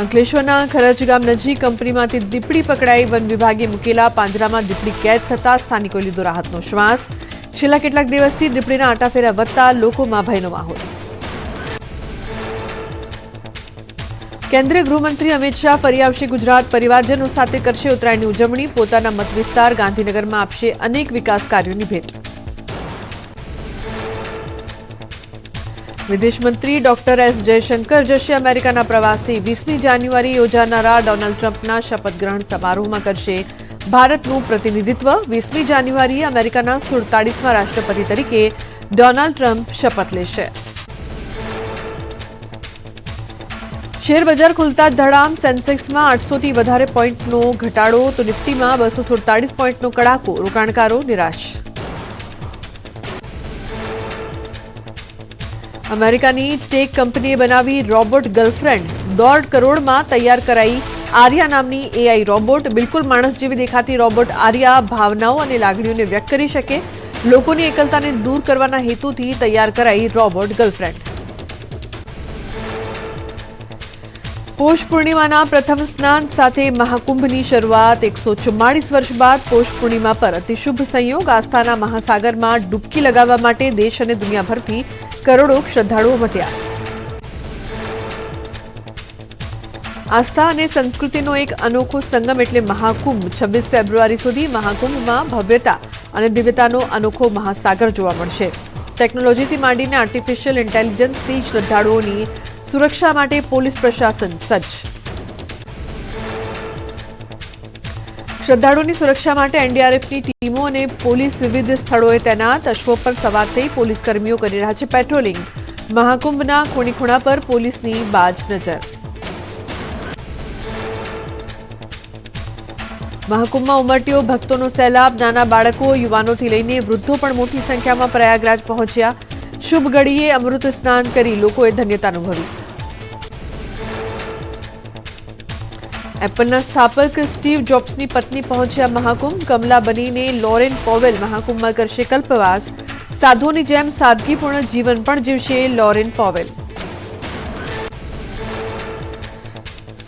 અંકલેશ્વરના ખરજ ગામ નજીક કંપનીમાંથી દીપડી પકડાઈ વન વિભાગે મૂકેલા પાંજરામાં દીપડી કેદ થતા સ્થાનિકોએ લીધો રાહતનો શ્વાસ. છેલ્લા કેટલાક દિવસથી દીપડીના આટાફેરા વધતા લોકોમાં ભયનો માહોલ. કેન્દ્રીય ગૃહમંત્રી અમિત શાહ ફરી આવશે ગુજરાત, પરિવારજનો સાથે કરશે ઉત્તરાયણની ઉજવણી, પોતાના મત વિસ્તાર ગાંધીનગરમાં આપશે અનેક વિકાસ કાર્યોની ભેટ. વિદેશ મંત્રી ડોક્ટર એસ જયશંકર જશે અમેરિકાના પ્રવાસથી વીસમી જાન્યુઆરી યોજાનારા ડોનાલ્ડ ટ્રમ્પના શપથ ગ્રહણ સમારોહમાં કરશે. ભારતનું પ્રતિનિધિત્વ વીસમી જાન્યુઆરીએ અમેરિકાના સુડતાળીસમાં રાષ્ટ્રપતિ તરીકે ડોનાલ્ડ ટ્રમ્પ શપથ લેશે. શેરબજાર ખુલતા ધડામ સેન્સેક્સમાં આઠસોથી વધારે પોઈન્ટનો ઘટાડો, તો નિફ્ટીમાં બસો સુડતાળીસ પોઈન્ટનો કડાકો, રોકાણકારો નિરાશ. અમેરિકાની ટેક કંપનીએ બનાવી રોબોટ ગર્લફ્રેન્ડ. દોઢ કરોડમાં તૈયાર કરાઈ આર્યા નામની એઆઈ રોબોટ. બિલકુલ માણસ જેવી દેખાતી રોબોટ આર્યા ભાવનાઓ અને લાગણીઓને વ્યક્ત કરી શકે. લોકોની એકલતાને દૂર કરવાના હેતુથી તૈયાર કરાઈ રોબોટ ગર્લફ્રેન્ડ. પોષ પૂર્ણિમાના પ્રથમ સ્નાન સાથે મહાકુંભની શરૂઆત. એકસો ચુમ્માળીસ વર્ષ બાદ પોષ પૂર્ણિમા પર અતિશુભ સંયોગ. આસ્થાના મહાસાગરમાં ડૂબકી લગાવવા માટે દેશ અને દુનિયાભરથી કરોડો શ્રદ્ધાળુઓ વટ્યા. આસ્થા અને સંસ્કૃતિનો એક અનોખો સંગમ એટલે મહાકુંભ. છવ્વીસ ફેબ્રુઆરી સુધી મહાકુંભમાં ભવ્યતા અને દિવ્યતાનો અનોખો મહાસાગર જોવા મળશે. ટેકનોલોજીથી માંડીને આર્ટિફિશિયલ ઇન્ટેલિજન્સથી શ્રદ્ધાળુઓની સુરક્ષા માટે પોલીસ પ્રશાસન સજ્જ. શ્રદ્ધાળુઓની સુરક્ષા માટે એનડીઆરએફની ટીમો અને પોલીસ વિવિધ સ્થળોએ તૈનાત. અશ્વો પર સવાર થઈ પોલીસ કર્મીઓ કરી રહ્યા છે પેટ્રોલિંગ. મહાકુંભના ખૂણી ખૂણા પર પોલીસની બાજ નજર. મહાકુંભમાં ઉમટ્યો ભક્તોનો સહેલાબ નાના બાળકો, યુવાનોથી લઈને વૃદ્ધો પણ મોટી સંખ્યામાં પ્રયાગરાજ પહોંચ્યા. શુભ ઘડીએ અમૃત સ્નાન કરી લોકોએ ધન્યતા અનુભવી. એપલના સ્થાપક સ્ટીવ જોબ્સની પત્ની પહોંચ્યા મહાકુંભ. કમલા બનીને લોરેન પોવેલ મહાકુંભમાં કરશે કલ્પવાસ. સાધુઓની જેમ સાદગીપૂર્ણ જીવન પણ જીવશે લોરેન પોવેલ.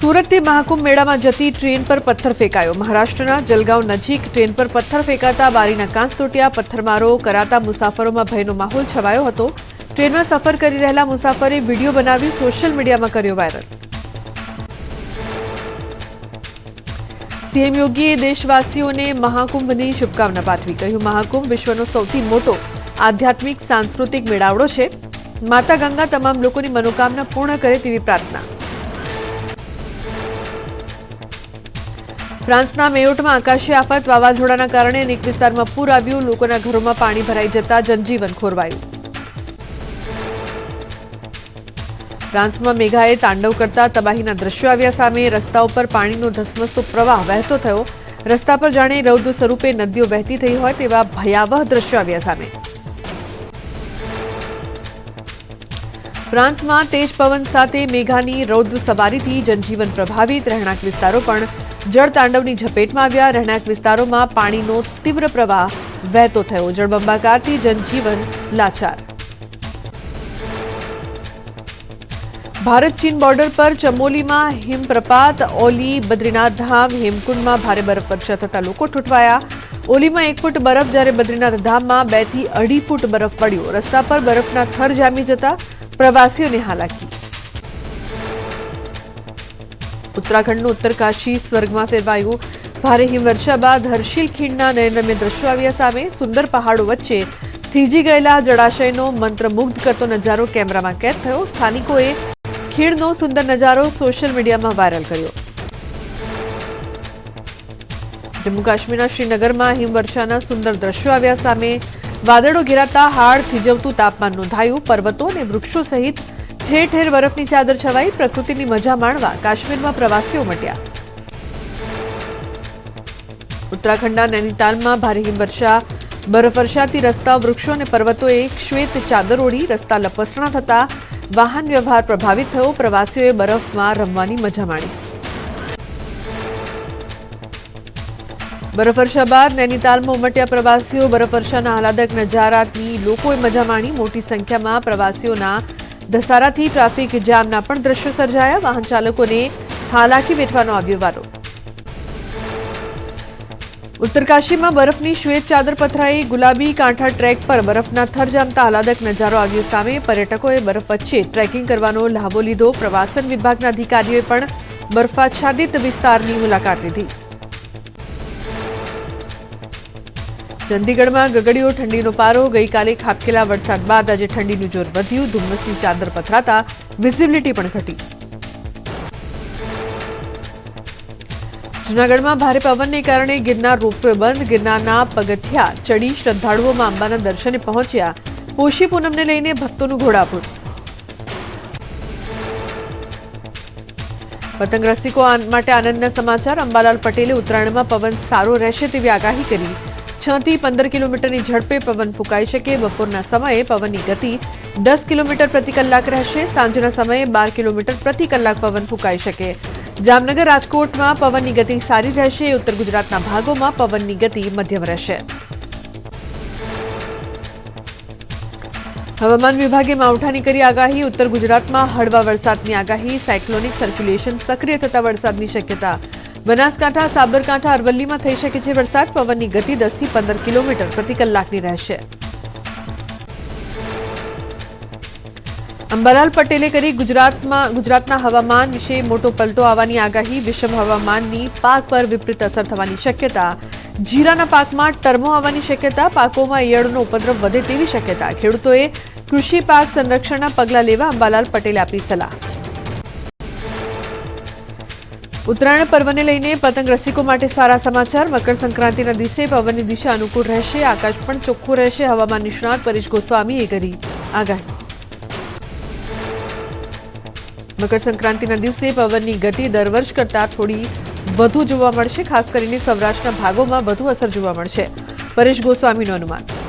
સુરતથી મહાકુંભ મેળામાં જતી ટ્રેન પર પથ્થર ફેંકાયો. મહારાષ્ટ્રના જલગાંવ નજીક ટ્રેન પર પથ્થર ફેંકાતા બારીના કાંચ તૂટ્યા, પથ્થરમારો કરાતા મુસાફરોમાં ભયનો માહોલ છવાયો હતો. ટ્રેનમાં સફર કરી રહેલા મુસાફરે વીડિયો બનાવી સોશિયલ મીડિયામાં કર્યો વાયરલ. સીએમ યોગીએ દેશવાસીઓને મહાકુંભની શુભકામના પાઠવી. કહ્યું, મહાકુંભ વિશ્વનો સૌથી મોટો આધ્યાત્મિક સાંસ્કૃતિક મેળાવડો છે. માતા ગંગા તમામ લોકોની મનોકામના પૂર્ણ કરે તેવી પ્રાર્થના. ફ્રાન્સના મેયોટમાં આકાશી આફત વાવાઝોડાના કારણે અનેક વિસ્તારમાં પૂર આવ્યું. લોકોના ઘરોમાં પાણી ભરાઈ જતા જનજીવન ખોરવાયું. ફ્રાન્સમાં મેઘાએ તાંડવ કરતા તબાહીના દ્રશ્યો આવ્યા સામે રસ્તા ઉપર પાણીનો ધસમસતો પ્રવાહ વહેતો થયો. રસ્તા પર જાણે રૌદ્ર સ્વરૂપે નદીઓ વહેતી થઈ હોય તેવા ભયાવહ દ્રશ્યો આવ્યા સામે. ફ્રાન્સમાં તેજ પવન સાથે મેઘાની રૌદ્ર સવારીથી જનજીવન પ્રભાવિત. રહેણાંક વિસ્તારો પણ જળ તાંડવની ઝપેટમાં આવ્યા. રહેણાંક વિસ્તારોમાં પાણીનો તીવ્ર પ્રવાહ વહેતો થયો. જળબંબાકારથી જનજીવન લાચાર. ભારત ચીન બોર્ડર પર ચમોલીમાં હિમપ્રપાત, ઓલી બદ્રીનાથ ધામ, હેમકુંડમાં ભારે બરફ વર્ષા થતા લોકો ઠૂંઠવાયા. ઓલીમાં એક ફૂટ બરફ જ્યારે બદ્રીનાથ ધામમાં બેથી અઢી ફૂટ બરફ પડ્યો. રસ્તા પર બરફના થર જામી જતા પ્રવાસીઓને હાલાકી. ઉત્તરાખંડનું ઉત્તરકાશી સ્વર્ગમાં ફેરવાયું. ભારે હિમવર્ષા બાદ હર્ષિલ ખીણના નયનરમ્ય દ્રશ્યો આવ્યા સામે. સુંદર પહાડો વચ્ચે થીજી ગયેલા જળાશયનો મંત્રમુગ્ધ કરતો નજારો કેમેરામાં કેદ થયો. સ્થાનિકોએ ખીણનો સુંદર નજારો સોશિયલ મીડિયામાં વાયરલ કર્યો. જમ્મુ કાશ્મીરના શ્રીનગરમાં હિમવર્ષાના સુંદર દ્રશ્યો આવ્યા સામે વાદળો ઘેરાતા હાડ થીજવતું તાપમાન નોંધાયું. પર્વતો અને વૃક્ષો સહિત ઠેર ઠેર બરફની ચાદર છવાઈ પ્રકૃતિની મજા માણવા કાશ્મીરમાં પ્રવાસીઓ મટ્યા. ઉત્તરાખંડના નૈનીતાલમાં ભારે હિમવર્ષા. બરફવર્ષાથી રસ્તા, વૃક્ષો અને પર્વતોએ શ્વેત ચાદર ઓઢી રસ્તા લપસણા થતા વાહન વ્યવહાર પ્રભાવિત થયો, પ્રવાસીઓએ બરફમાં રમવાની મજા માણી. બરફવર્ષા બાદ નૈનીતાલમાં ઉમટ્યા પ્રવાસીઓ બરફવર્ષાના આહલાદક નજારાથી લોકોએ મજા માણી. મોટી સંખ્યામાં પ્રવાસીઓના ધસારાથી ટ્રાફિક જામના પણ દ્રશ્યો સર્જાયા. વાહન ચાલકોને હાલાકી વેઠવાનો આવ્યો વારો. ઉત્તરકાશીમાં બરફની શ્વેત ચાદર પથરાઈ ગુલાબી કાંઠા ટ્રેક પર બરફના થર જામતા આહલાદક નજારો આવ્યો સામે. પર્યટકોએ બરફ વચ્ચે ટ્રેકિંગ કરવાનો લાભો લીધો. પ્રવાસન વિભાગના અધિકારીઓએ પણ બરફાચ્છાદિત વિસ્તારની મુલાકાત લીધી. ચંદીગઢમાં ગગડીયો ઠંડીનો પારો. ગઈકાલે ખાબકેલા વરસાદ બાદ આજે ઠંડીનું જોર વધ્યું. ધુમ્મસની ચાદર પથરાતા વિઝિબિલિટી પણ ઘટી. જૂનાગઢમાં ભારે પવનને કારણે ગિરનાર રોપવે બંધ. ગિરનારના પગથિયા ચડી શ્રદ્ધાળુઓમાં અંબાના દર્શને પહોંચ્યા. પોષી પૂનમને લઈને ભક્તોનું ઘોડાપૂર. પતંગ રસિકો માટે આનંદના સમાચાર. અંબાલાલ પટેલે ઉત્તરાયણમાં પવન સારો રહેશે તેવી આગાહી કરી. છ થી પંદર કિલોમીટરની ઝડપે પવન ફૂંકાઈ શકે. બપોરના સમયે પવનની ગતિ દસ કિલોમીટર પ્રતિ કલાક રહેશે. સાંજના સમયે બાર કિલોમીટર પ્રતિ કલાક પવન ફૂંકાઈ શકે. જામનગર રાજકોટમાં પવનની ગતિ સારી રહેશે. ઉત્તર ગુજરાતના ભાગોમાં પવનની ગતિ મધ્યમ રહેશે. હવામાન વિભાગે માવઠાની કરી આગાહી. ઉત્તર ગુજરાતમાં હળવા વરસાદની આગાહી. સાયક્લોનિક સર્ક્યુલેશન સક્રિય થતા વરસાદની શક્યતા. બનાસકાંઠા, સાબરકાંઠા, અરવલ્લીમાં થઈ શકે છે વરસાદ. પવનની ગતિ દસથી પંદર કિલોમીટર પ્રતિ કલાકની રહેશે. અંબાલાલ પટેલે કરી ગુજરાતમાં ગુજરાતના હવામાન વિશે મોટો પલટો આવવાની આગાહી. વિષમ હવામાનની પાક પર વિપરીત અસર થવાની શક્યતા. જીરાના પાકમાં ટર્મો આવવાની શક્યતા. પાકોમાં ઈયળનો ઉપદ્રવ વધે તેવી શક્યતા. ખેડૂતોએ કૃષિ પાક સંરક્ષણના પગલાં લેવા અંબાલાલ પટેલે આપી સલાહ. ઉત્તરાયણ પર્વને લઈને પતંગ રસિકો માટે સારા સમાચાર. મકર સંક્રાંતિના દિવસે પવનની દિશા અનુકૂળ રહેશે. આકાશ પણ ચોખ્ખું રહેશે. હવામાન નિષ્ણાત પરેશ ગોસ્વામીએ કરી આગાહી. મકર સંક્રાંતિના દિવસે પવનની ગતિ દર વર્ષ કરતાં થોડી વધુ જોવા મળશે. ખાસ કરીને સૌરાષ્ટ્રના ભાગોમાં વધુ અસર જોવા મળશે. પરેશ ગોસ્વામીનું અનુમાન.